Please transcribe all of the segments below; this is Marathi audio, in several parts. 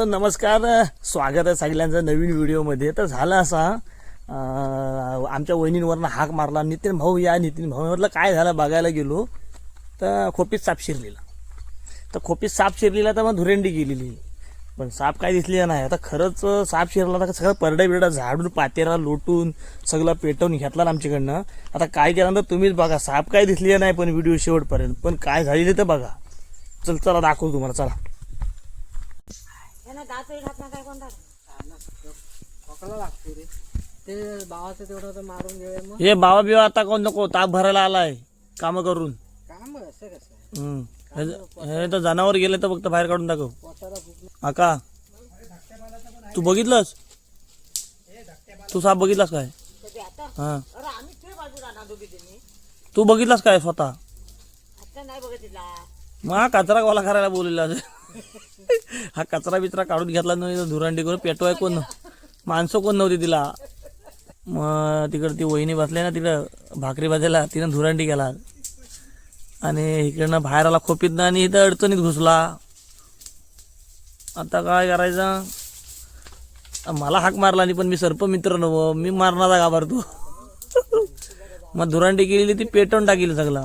तर नमस्कार स्वागत आहे सगळ्यांचं नवीन व्हिडिओमध्ये. तर झालं असा आमच्या वहिनींवरनं हाक मारला. नितीन भाऊ या नितीन भाऊ. म्हटलं काय झालं? बघायला गेलो. तर खोपीत साप शिरलेला. तर खोपीत साप शिरलेला तर मग धुरेंडी गेलेली. पण साप काय दिसली नाही. आता खरंच साप शिरला तर सगळं परडा बिरडा झाडून पातेरा लोटून सगळं पेटवून घेतला ना आमच्याकडनं. आता काय केलं तर तुम्हीच बघा. साप काय दिसली नाही पण व्हिडिओ शेवटपर्यंत. पण काय झालेली तर बघा. चल चला दाखवू तुम्हाला. चला. त्यांना दातही घात ना काय कोणता? खोकला लागतो रे. ते भावाचं तेवढं तर मारून घेऊया मग. हे बाबा बिवा आता कोण नको ताप भरायला आलाय काम करून. काम असं कसं? हम्म. हे- हे तर जनावर गेले तर फक्त बाहेर काढून दाखव पोटाला भूक आका तू बघितलंस? तू साप बघितलास काय? हा. अरे आम्ही ते बाजू राहणार दोघी जणी तू बघितलास काय स्वतः? आता नाही बघत तिला. मग हा कचरा गोला करायला बोललेला हा कचरा बिचरा काढून घेतला नाही धुरांडी करून पेटवाय कोण? माणसं कोण नव्हती तिला? मग तिकडं ती वहिनी बसली ना तिकडं भाकरी भाजायला तिनं धुरांडी केला. आणि इकडनं बाहेर आला खोपीत ना आणि इथं अडचणीत घुसला. आता काय करायचं? मला हाक मारला नाही पण मी सर्प मित्र नव मी मारणारा घाबरतो मग धुरांडी केलेली ती पेटवून टाकली सगळा.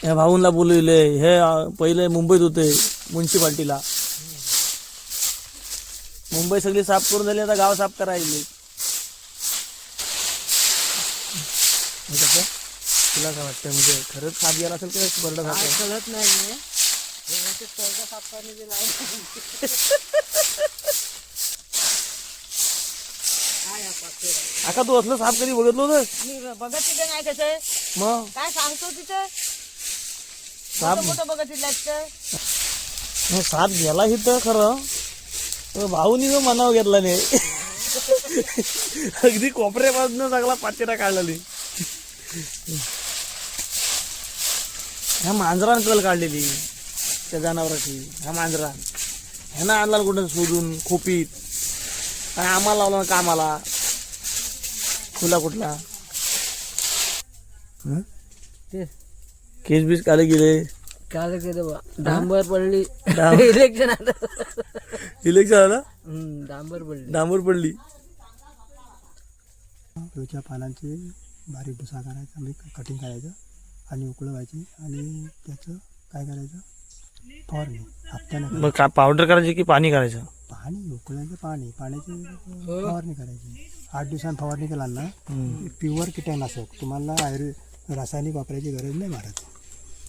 ह्या भाऊंना बोलविले हे पहिले मुंबईत होते. म्युन्सिपाल्टीला मुंबई सगळी साफ करून झाली आता गाव साफ करायले? तुला काय वाटतं म्हणजे खरंच साप गेला असेल की बरडा आहे? कळत नाही रे. म्हणते तोंडा साफ करणे जे लावलं. काय पातेरा? आका तू असलं साप कधी बघितलं मी बघत तिथे नाही कसं मग काय सांगतो तिथे साप मोठं बघत तिथलं मग साप गेला इथं खरं. भाऊनी जो मनाव घेतला नाही. अगदी कोपऱ्यापासून सगळा पाचेरा काढलेली. ह्या मांजरान कल काढलेली. त्या जनावराची. ह्या मांजरान. ह्यानं आणला कुठं शोधून खोपीत. आणि आम्हाला लावला ना कामाला. खुला कुठला? ते केस बीस काले गेले. काय केलं बा डांबर पडली. डांब- इलेक्शन आलं इलेक्शन आलं? हम्म, डांबर पडली. डांबर पडली. तुळच्या पानांचे बारीक भुसा करायचा म्हणजे कटिंग करायचं आणि उकळवायची आणि त्याचं काय करायचं? फवारणी हप्त्यानं. मग का पावडर करायची की पाणी करायचं? पाणी उकळायचं पाणी. पाण्याची फवारणी करायची. आठ दिवसांनी फवारणी केला ना प्युअर कीटकनाशक. तुम्हाला आयुर्वेद रासायनिक वापरायची गरज नाही महाराज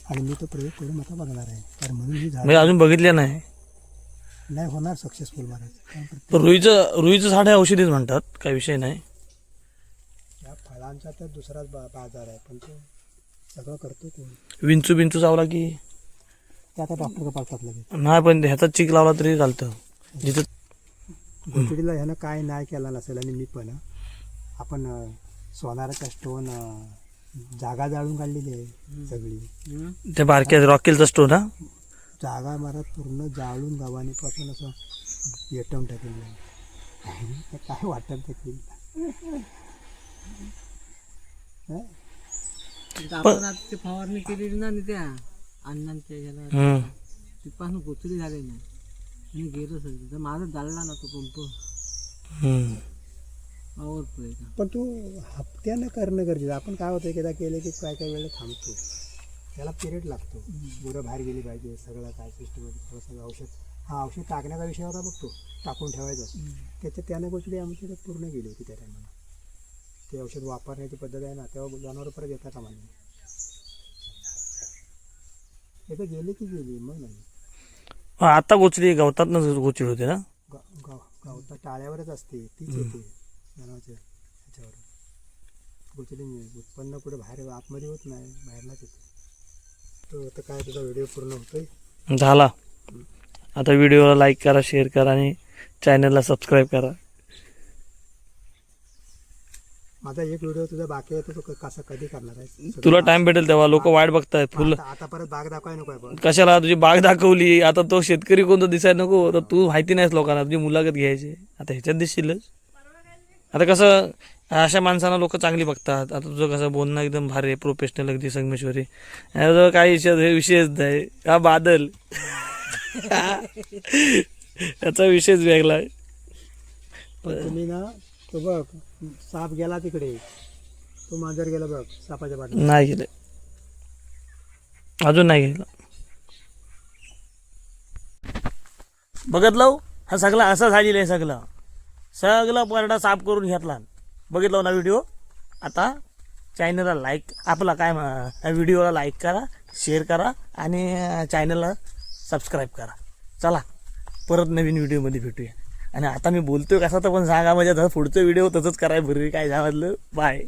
आणि मी तो प्रयोग करून आता बघणार आहे. कारण म्हणून ही झाड म्हणजे अजून बघितले नाही. नाही होणार सक्सेसफुल महाराज. पण रुईचं रुईचं झाड हे औषधीच म्हणतात. काही विषय नाही. या फळांचा तर दुसराच बा बाजार आहे. पण तो सगळं करतो कोण? विंचू बिंचू चावला की? ते आता डॉक्टर पाठवतात लगेच. नाही पण ह्याचा चिक लावला तरी चालतं. जिथं घोटडीला ह्यानं काय नाही केला नसेल आणि मी पण. आपण अं, सोनाराचा स्टोन अं, जागा जाळून काढलेली आहे सगळी. त्या बारक्या रॉकेलचा स्टोन हा? जागा मला पूर्ण जाळून गव्हाणीपासून असं येटवून टाकलेलं आहे. ते काय वाटत ते हं? आपण आता ते फवारणी केलेली ना त्या अण्णांच्या ह्याला हम्म. ती पासून गोचरी झाली नाही. आणि गेलं सगळं. तर माझा जाळला ना तो पंप. हम्म. पण तू हप्त्यानं करणं गरजेचं आपण काय होतं एकदा केलं की काय काय वेळेला थांबतो. त्याला पिरियड लागतो. गुरं बाहेर गेली पाहिजे सगळं काय सिस्टम सगळं औषध हा औषध टाकण्याचा विषय होता बघतो टाकून ठेवायचं. त्याच्या त्याने गोष्टी आमची पूर्ण गेली होती त्या टायमाला ते औषध वापरण्याची पद्धत आहे ना तेव्हा जनावर परत येतात का म्हणजे ते गेली की गेली मग नाही. आता गोचरी गवतात ना गोचरी होते ना? गाव गाव गावता टाळ्यावरच असते तीच येते. जनावरच्या ह्याच्यावर. गोचरी उत्पन्न कुठे बाहेर आतमध्ये होत नाही बाहेरलाच येते. तो आता काय तुझा व्हिडिओ पूर्ण होतोय? झाला. आता व्हिडिओला लाईक करा शेअर करा आणि चॅनलला सबस्क्राईब करा. माझा एक व्हिडिओ तुझा बाकी आहे तो कसा कधी करणार आहे तुला टाइम भेटेल तेव्हा लोक वाट बघतायत फुल आता परत बाग दाखवाय नको कशाला तुझी बाग दाखवली? आता तो शेतकरी कोणता दिसायला नको. तर तू माहिती नाहीस लोकांना तुझी मुलाखत घ्यायची. आता ह्याच्यात दिसशीलच. आता कसं अशा माणसांना लोक चांगली बघतात. आता तुझं कसं बोलणं एकदम भारी आहे प्रोफेशनल अगदी संगमेश्वरी. काही विषय हे विषयच नाही. हा बादल? त्याचा विषयच वेगळा आहे पण तुम्ही ना तो बघ साप गेला तिकडे. तो मांजर गेला बघ सापाच्या पाठी नाही गेले. अजून नाही गेलं. बघितलं हो? हा सगळा असं झालेलं आहे सगळं. सगळं परडा साफ करून घेतला. बघितलं हो ना व्हिडिओ आता चॅनलला लाईक आपला काय व्हिडिओला लाईक करा शेअर करा आणि चॅनलला सबस्क्राईब करा. चला परत नवीन व्हिडिओमध्ये भेटूया. आणि आता मी बोलतोय कसा तर पण सांगा म्हणजे जसं पुढचं व्हिडिओ तसंच कराय बरं काय झालं. बाय